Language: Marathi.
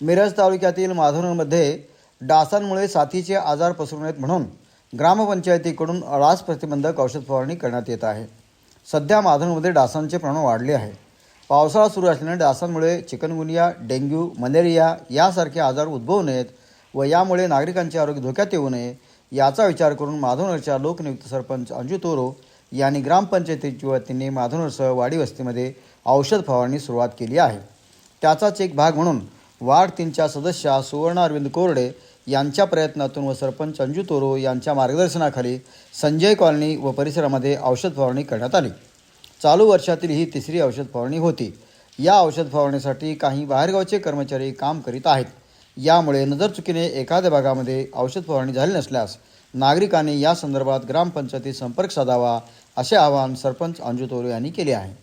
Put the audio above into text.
मिरज तालुक्यातील माधवनमध्ये डासांमुळे साथीचे आजार पसरू नयेत म्हणून ग्रामपंचायतीकडून डास प्रतिबंधक औषध फवारणी करण्यात येत आहे. सध्या माधवनमध्ये डासांचे प्रमाण वाढले आहे. पावसाळा सुरू असल्याने डासांमुळे चिकनगुनिया डेंग्यू मलेरिया यासारखे आजार उद्भवू नयेत व यामुळे नागरिकांचे आरोग्य धोक्यात येऊ नये याचा विचार करून माधवनरच्या लोकनियुक्त सरपंच अंजू तोरो यांनी ग्रामपंचायतीच्या वतीने माधवनरसह वाडी वस्तीमध्ये औषध फवारणी सुरुवात केली आहे. त्याचाच एक भाग म्हणून वार्ड तीनच्या सदस्या सुवर्ण अरविंद कोरडे यांच्या प्रयत्नातून व सरपंच अंजू तोरो यांच्या मार्गदर्शनाखाली संजय कॉलनी व परिसरामध्ये औषध फवारणी करण्यात आली. चालू वर्षातील ही तिसरी औषध फवारणी होती. या औषध फवारणीसाठी काही बाहेरगावचे कर्मचारी काम करीत आहेत. यामुळे नजरचुकीने एखाद्या भागामध्ये औषध फवारणी झाली नसल्यास नागरिकांनी या संदर्भात ग्रामपंचायतीत संपर्क साधावा असे आवाहन सरपंच अंजू तोरे यांनी केले आहे.